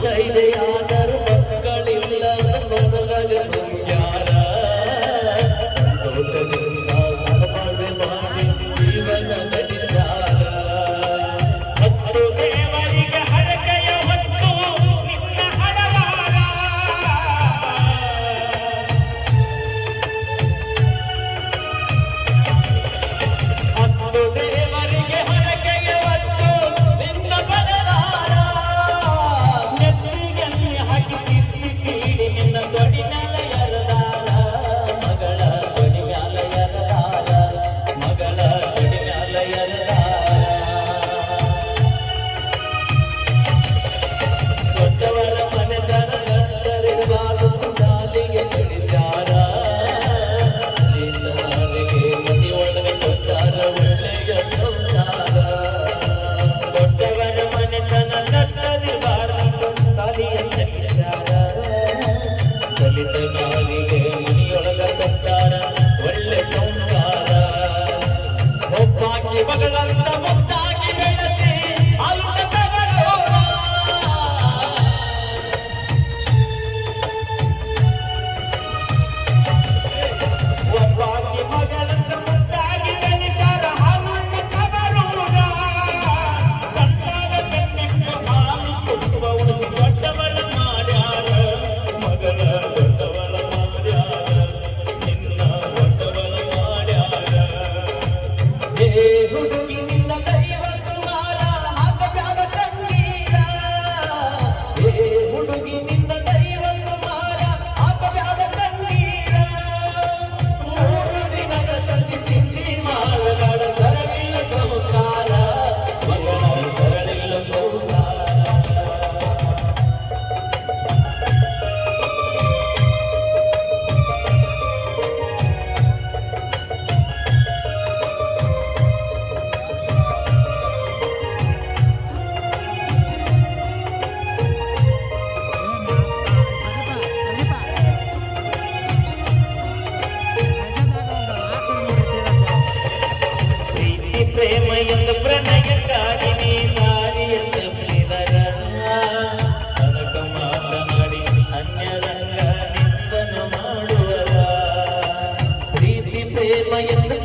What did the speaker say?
ಮುತ್ತೈದೆಯಾದರೂ Yehudu. പ്രേമയെന്ന പ്രണയക്കാരി നീ നാരിയെന്ന് പ്രീതര ತನಕ ಮಾತನಾಡಿ ಅನ್ಯರಂಗ ನಿಂದನು ಮಾಡುವ ಪ್ರೀತಿ ಪ್ರೇಮ ಎಂದು